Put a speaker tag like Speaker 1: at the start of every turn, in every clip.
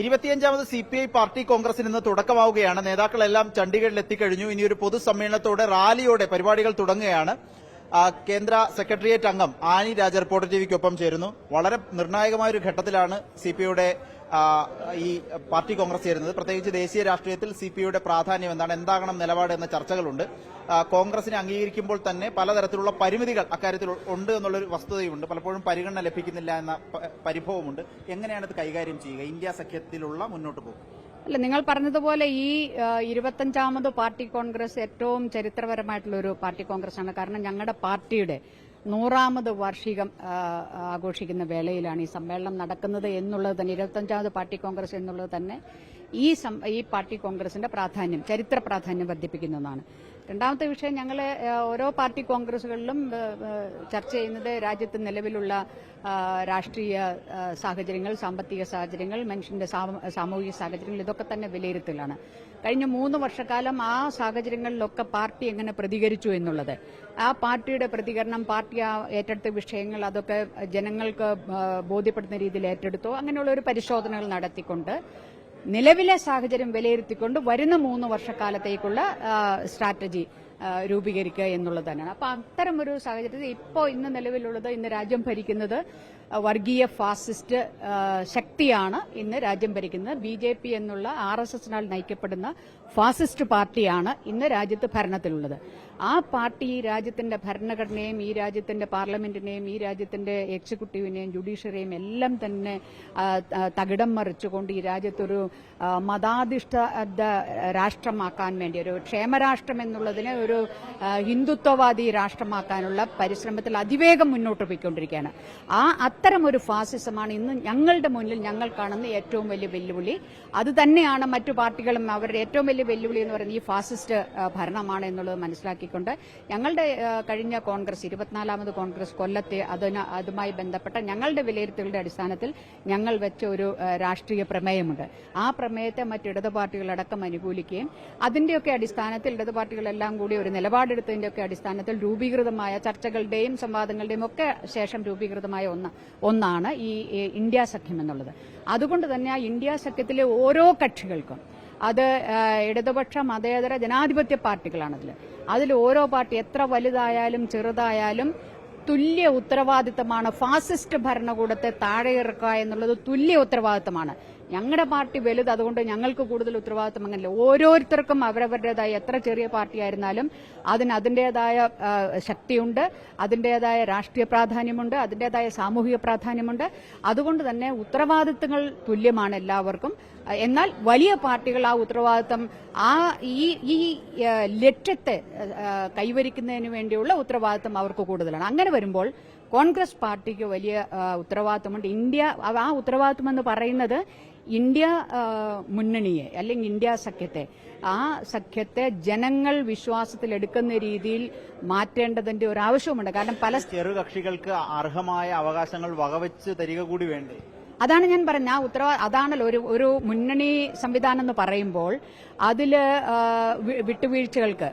Speaker 1: ഇരുപത്തിയഞ്ചാമത് C P I party കോൺഗ്രസിന് ഇന്ന് തുടക്കമാവുകയാണ്. നേതാക്കളെല്ലാം ചണ്ഡീഗഡിൽ എത്തിക്കഴിഞ്ഞു ഇനി ഒരു പൊതുസമ്മേളനത്തോടെ റാലിയോടെ പരിപാടികൾ തുടങ്ങുകയാണ്. കേന്ദ്ര സെക്രട്ടേറിയറ്റ് അംഗം ആനി രാജ റിപ്പോർട്ടർ ടിവിക്കൊപ്പം ചേരുന്നു. വളരെ നിർണായകമായ ഒരു ഘട്ടത്തിലാണ് സി പി ഐയുടെ ഈ പാർട്ടി കോൺഗ്രസ് ചേരുന്നത്. പ്രത്യേകിച്ച് ദേശീയ രാഷ്ട്രീയത്തിൽ സി പി ഐയുടെ പ്രാധാന്യം എന്താണ്? എന്താകണം നിലപാട് എന്ന ചർച്ചകളുണ്ട്. കോൺഗ്രസിനെ അംഗീകരിക്കുമ്പോൾ തന്നെ പലതരത്തിലുള്ള പരിമിതികൾ അക്കാര്യത്തിൽ ഉണ്ട് എന്നുള്ളൊരു വസ്തുതയുണ്ട് പലപ്പോഴും പരിഗണന ലഭിക്കുന്നില്ല എന്ന പരിഭവമുണ്ട്. എങ്ങനെയാണ് ഇത് കൈകാര്യം ചെയ്യുക? ഇന്ത്യ സഖ്യത്തിലുള്ള മുന്നോട്ട് പോകും
Speaker 2: അല്ല നിങ്ങൾ പറഞ്ഞതുപോലെ ഈ ഇരുപത്തഞ്ചാമത് പാർട്ടി കോൺഗ്രസ് ഏറ്റവും ചരിത്രപരമായിട്ടുള്ള ഒരു പാർട്ടി കോൺഗ്രസ് ആണ് കാരണം ഞങ്ങളുടെ പാർട്ടിയുടെ നൂറാമത് വാർഷികം ആഘോഷിക്കുന്ന വേളയിലാണ് ഈ സമ്മേളനം നടക്കുന്നത് എന്നുള്ളത് തന്നെ ഇരുപത്തഞ്ചാമത് പാർട്ടി കോൺഗ്രസ് എന്നുള്ളത് തന്നെ ഈ ഈ പാർട്ടി കോൺഗ്രസിന്റെ പ്രാധാന്യം ചരിത്ര പ്രാധാന്യം വർദ്ധിപ്പിക്കുന്നതാണ്. രണ്ടാമത്തെ വിഷയം ഞങ്ങൾ ഓരോ പാർട്ടി കോൺഗ്രസുകളിലും ചർച്ച ചെയ്യുന്നത് രാജ്യത്ത് നിലവിലുള്ള രാഷ്ട്രീയ സാഹചര്യങ്ങൾ സാമ്പത്തിക സാഹചര്യങ്ങൾ മനുഷ്യന്റെ സാമ- സാമൂഹിക സാഹചര്യങ്ങൾ ഇതൊക്കെ തന്നെ വിലയിരുത്തലാണ്. കഴിഞ്ഞ മൂന്ന് വർഷക്കാലം ആ സാഹചര്യങ്ങളിലൊക്കെ പാർട്ടി എങ്ങനെ പ്രതികരിച്ചു എന്നുള്ളത്. ആ പാർട്ടിയുടെ പ്രതികരണം പാർട്ടി ആ ഏറ്റെടുത്ത വിഷയങ്ങൾ അതൊക്കെ ജനങ്ങൾക്ക് ബോധ്യപ്പെടുന്ന രീതിയിൽ ഏറ്റെടുത്തോ. അങ്ങനെയുള്ള ഒരു പരിശോധനകൾ നടത്തിക്കൊണ്ട് നിലവിലെ സാഹചര്യം വിലയിരുത്തിക്കൊണ്ട് വരുന്ന മൂന്ന് വർഷക്കാലത്തേക്കുള്ള സ്ട്രാറ്റജി. രൂപീകരിക്കുക എന്നുള്ളത് തന്നെയാണ് അപ്പൊ അത്തരം ഒരു സാഹചര്യത്തിൽ ഇപ്പോൾ ഇന്ന് നിലവിലുള്ളത് ഇന്ന് രാജ്യം ഭരിക്കുന്നത് വർഗീയ ഫാസിസ്റ്റ് ശക്തിയാണ് ഇന്ന് രാജ്യം ഭരിക്കുന്നത്. ബി ജെ പി എന്നുള്ള ആർ എസ് എസിനാൽ നയിക്കപ്പെടുന്ന ഫാസിസ്റ്റ് പാർട്ടിയാണ് ഇന്ന് രാജ്യത്ത് ഭരണത്തിലുള്ളത്. ആ പാർട്ടി ഈ രാജ്യത്തിന്റെ ഭരണഘടനയും ഈ രാജ്യത്തിന്റെ പാർലമെന്റിനെയും ഈ രാജ്യത്തിന്റെ എക്സിക്യൂട്ടീവിനെയും ജുഡീഷ്യറിയെയും എല്ലാം തന്നെ തകിടം മറിച്ചുകൊണ്ട് ഈ രാജ്യത്തൊരു മതാധിഷ്ഠിത രാഷ്ട്രമാക്കാൻ വേണ്ടി ഒരു ക്ഷേമരാഷ്ട്രം എന്നുള്ളതിനെ ഒരു ഹിന്ദുത്വവാദി രാഷ്ട്രമാക്കാനുള്ള പരിശ്രമത്തിൽ അതിവേഗം മുന്നോട്ട് പോയിക്കൊണ്ടിരിക്കുകയാണ്. ആ അത്തരം ഒരു ഫാസിസമാണ് ഇന്ന് ഞങ്ങളുടെ മുന്നിൽ ഞങ്ങൾ കാണുന്ന ഏറ്റവും വലിയ വെല്ലുവിളി. അത് തന്നെയാണ് മറ്റു പാർട്ടികളും അവരുടെ ഏറ്റവും വലിയ വെല്ലുവിളി എന്ന് പറയുന്നത് ഈ ഫാസിസ്റ്റ് ഭരണമാണ് എന്നുള്ളത് മനസ്സിലാക്കിക്കൊണ്ട് ഞങ്ങളുടെ കഴിഞ്ഞ കോൺഗ്രസ് ഇരുപത്തിനാലാമത് കോൺഗ്രസ് കൊല്ലത്തെ അതിന് അതുമായി ബന്ധപ്പെട്ട ഞങ്ങളുടെ വിലയിരുത്തലുടെ അടിസ്ഥാനത്തിൽ ഞങ്ങൾ വെച്ച ഒരു രാഷ്ട്രീയ പ്രമേയമുണ്ട്. ആ പ്രമേയത്തെ മറ്റ് ഇടതു പാർട്ടികളടക്കം അനുകൂലിക്കുകയും അതിന്റെയൊക്കെ അടിസ്ഥാനത്തിൽ ഇടതു പാർട്ടികളെല്ലാം കൂടി ഒരു നിലപാടെടുത്തതിന്റെയൊക്കെ അടിസ്ഥാനത്തിൽ രൂപീകൃതമായ ചർച്ചകളുടെയും സംവാദങ്ങളുടെയും ഒക്കെ ശേഷം രൂപീകൃതമായ ഒന്ന് ഒന്നാണ് ഈ ഇന്ത്യ സഖ്യം എന്നുള്ളത്. അതുകൊണ്ട് തന്നെ ആ ഇന്ത്യ സഖ്യത്തിലെ ഓരോ കക്ഷികൾക്കും അത് ഇടതുപക്ഷ മതേതര ജനാധിപത്യ പാർട്ടികളാണതിൽ അതിൽ ഓരോ പാർട്ടി എത്ര വലുതായാലും ചെറുതായാലും തുല്യ ഉത്തരവാദിത്തമാണ്. ഫാസിസ്റ്റ് ഭരണകൂടത്തെ താഴെയിറക്കുക എന്നുള്ളത് തുല്യ ഉത്തരവാദിത്തമാണ്. ഞങ്ങളുടെ പാർട്ടി വലുത് അതുകൊണ്ട് ഞങ്ങൾക്ക് കൂടുതൽ ഉത്തരവാദിത്വം അങ്ങനെയല്ല ഓരോരുത്തർക്കും അവരവരുടേതായ എത്ര ചെറിയ പാർട്ടി ആയിരുന്നാലും അതിന് അതിന്റെതായ ശക്തിയുണ്ട് അതിന്റെതായ രാഷ്ട്രീയ പ്രാധാന്യമുണ്ട് അതിന്റെതായ സാമൂഹിക പ്രാധാന്യമുണ്ട്. അതുകൊണ്ട് തന്നെ ഉത്തരവാദിത്തങ്ങൾ തുല്യമാണ് എല്ലാവർക്കും. എന്നാൽ വലിയ പാർട്ടികൾ ആ ഉത്തരവാദിത്തം ആ ഈ ലക്ഷ്യത്തെ കൈവരിക്കുന്നതിന് വേണ്ടിയുള്ള ഉത്തരവാദിത്തം അവർക്ക് കൂടുതലാണ്. അങ്ങനെ വരുമ്പോൾ കോൺഗ്രസ് പാർട്ടിക്ക് വലിയ ഉത്തരവാദിത്വമുണ്ട്. ഇന്ത്യ ആ ഉത്തരവാദിത്തം എന്ന് പറയുന്നത് ഇന്ത്യ മുന്നണിയെ അല്ലെങ്കിൽ ഇന്ത്യ സഖ്യത്തെ ആ സഖ്യത്തെ ജനങ്ങൾ വിശ്വാസത്തിലെടുക്കുന്ന രീതിയിൽ മാറ്റേണ്ടതിന്റെ ഒരു ആവശ്യമുണ്ട് കാരണം പല
Speaker 1: ചെറുകക്ഷികൾക്ക് അർഹമായ അവകാശങ്ങൾ വകവെച്ച് തരിക കൂടി വേണ്ടേ?
Speaker 2: അതാണ് ഞാൻ പറഞ്ഞ ആ ഉത്തരവാ അതാണല്ലോ ഒരു ഒരു മുന്നണി സംവിധാനം എന്ന് പറയുമ്പോൾ അതിൽ വിട്ടുവീഴ്ചകൾക്ക്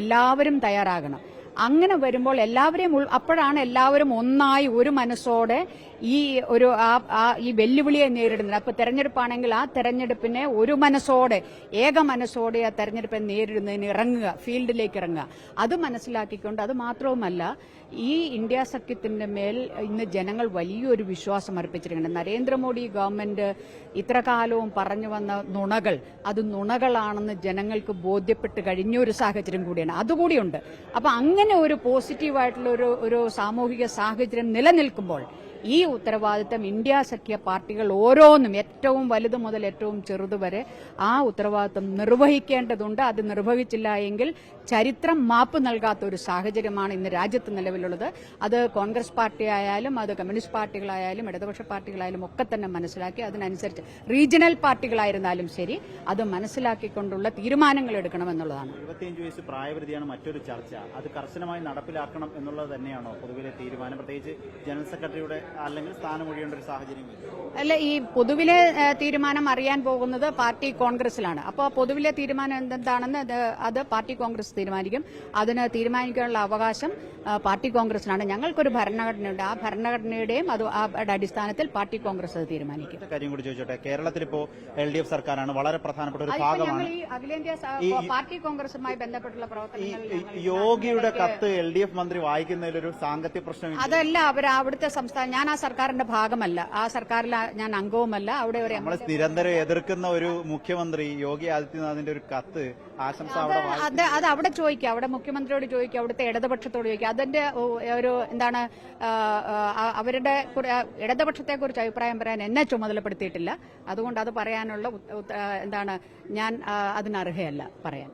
Speaker 2: എല്ലാവരും തയ്യാറാകണം. അങ്ങനെ വരുമ്പോൾ എല്ലാവരെയും അപ്പോഴാണ് എല്ലാവരും ഒന്നായി ഒരു മനസ്സോടെ ഈ ഒരു ആ- ഈ വെല്ലുവിളിയെ നേരിടുന്നത്. അപ്പൊ തെരഞ്ഞെടുപ്പാണെങ്കിൽ ആ തെരഞ്ഞെടുപ്പിനെ ഒരു മനസ്സോടെ ഏക മനസ്സോടെ ആ തെരഞ്ഞെടുപ്പിനെ നേരിടുന്നതിന് ഇറങ്ങുക ഫീൽഡിലേക്ക് ഇറങ്ങുക. അത് മനസ്സിലാക്കിക്കൊണ്ട് അത് മാത്രവുമല്ല ഈ ഇന്ത്യ സഖ്യത്തിന്റെ മേൽ ഇന്ന് ജനങ്ങൾ വലിയൊരു വിശ്വാസം അർപ്പിച്ചിരിക്കുന്നത് നരേന്ദ്രമോദി ഗവൺമെന്റ് ഇത്ര കാലവും പറഞ്ഞു വന്ന നുണകൾ അത് നുണകളാണെന്ന് ജനങ്ങൾക്ക് ബോധ്യപ്പെട്ട് കഴിഞ്ഞ ഒരു സാഹചര്യം കൂടിയാണ്. അതുകൂടിയുണ്ട്. അപ്പൊ അങ്ങനെ ഒരു പോസിറ്റീവായിട്ടുള്ള ഒരു ഒരു സാമൂഹിക സാഹചര്യം നിലനിൽക്കുമ്പോൾ ഈ ഉത്തരവാദിത്തം ഇന്ത്യ സഖ്യ പാർട്ടികൾ ഓരോന്നും ഏറ്റവും വലുത് മുതൽ ഏറ്റവും ചെറുത് വരെ ആ ഉത്തരവാദിത്തം നിർവഹിക്കേണ്ടതുണ്ട്. അത് നിർവഹിച്ചില്ല എങ്കിൽ ചരിത്രം മാപ്പ് നൽകാത്ത ഒരു സാഹചര്യമാണ് ഇന്ന് രാജ്യത്ത് നിലവിലുള്ളത്. അത് കോൺഗ്രസ് പാർട്ടി ആയാലും അത് കമ്മ്യൂണിസ്റ്റ് പാർട്ടികളായാലും ഇടതുപക്ഷ പാർട്ടികളായാലും ഒക്കെ തന്നെ മനസ്സിലാക്കി അതിനനുസരിച്ച് റീജിയണൽ പാർട്ടികളായിരുന്നാലും ശരി അത് മനസ്സിലാക്കിക്കൊണ്ടുള്ള തീരുമാനങ്ങൾ എടുക്കണമെന്നുള്ളതാണ്.
Speaker 1: എന്നുള്ളതാണ് വയസ്സ് പ്രായപരിധിയാണ് മറ്റൊരു ചർച്ച. അത് കർശനമായി നടപ്പിലാക്കണം എന്നുള്ളത് തന്നെയാണോ പൊതുവിലെ തീരുമാനം? പ്രത്യേകിച്ച് ജനറൽ സെക്രട്ടറിയുടെ അല്ലെങ്കിൽ സ്ഥാനമൊഴിയേണ്ട ഒരു സാഹചര്യം
Speaker 2: അല്ല ഈ പൊതുവിലെ തീരുമാനം അറിയാൻ പോകുന്നത് പാർട്ടി കോൺഗ്രസിലാണ് അപ്പോൾ പൊതുവിലെ തീരുമാനം എന്തെന്താണെന്ന് അത് പാർട്ടി കോൺഗ്രസ് തീരുമാനിക്കും. അതിന് തീരുമാനിക്കാനുള്ള അവകാശം പാർട്ടി കോൺഗ്രസിനാണ് ഞങ്ങൾക്കൊരു ഭരണഘടനയുണ്ട്. ആ ഭരണഘടനയുടെയും അത് അടിസ്ഥാനത്തിൽ പാർട്ടി കോൺഗ്രസ് അത് തീരുമാനിക്കും.
Speaker 1: കാര്യം കൂടി ചോദിച്ചോട്ടെ. കേരളത്തിൽ ഇപ്പോൾ എൽ ഡി എഫ് സർക്കാരാണ് വളരെ പ്രധാനപ്പെട്ട ഒരു ഭാഗമാണ്.
Speaker 2: അഖിലേന്ത്യാ പാർട്ടി കോൺഗ്രസുമായി ബന്ധപ്പെട്ടുള്ള പ്രവർത്തനങ്ങൾ
Speaker 1: യോഗിയുടെ കത്ത് എൽ ഡി എഫ് മന്ത്രി വായിക്കുന്നതിലൊരു സാങ്കത്യ പ്രശ്നം
Speaker 2: അതല്ല അവർ അവിടുത്തെ സംസ്ഥാന ഞാൻ ആ സർക്കാരിന്റെ ഭാഗമല്ല. ആ സർക്കാരിൽ ഞാൻ അംഗവുമല്ല. അവിടെ ഒരു
Speaker 1: നിരന്തരം എതിർക്കുന്ന ഒരു മുഖ്യമന്ത്രി യോഗി ആദിത്യനാഥിന്റെ ഒരു കത്ത് ആശംസ
Speaker 2: അത് അത് അവിടെ ചോദിക്കുക അവിടെ മുഖ്യമന്ത്രിയോട് ചോദിക്കുക അവിടുത്തെ ഇടതുപക്ഷത്തോട് ചോദിക്കുക അതിന്റെ ഒരു എന്താണ് അവരുടെ ഇടതുപക്ഷത്തെ കുറിച്ച് അഭിപ്രായം പറയാൻ എന്നെ ചുമതലപ്പെടുത്തിയിട്ടില്ല. അതുകൊണ്ട് അത് പറയാനുള്ള എന്താണ് ഞാൻ അതിനർഹയല്ല പറയാൻ.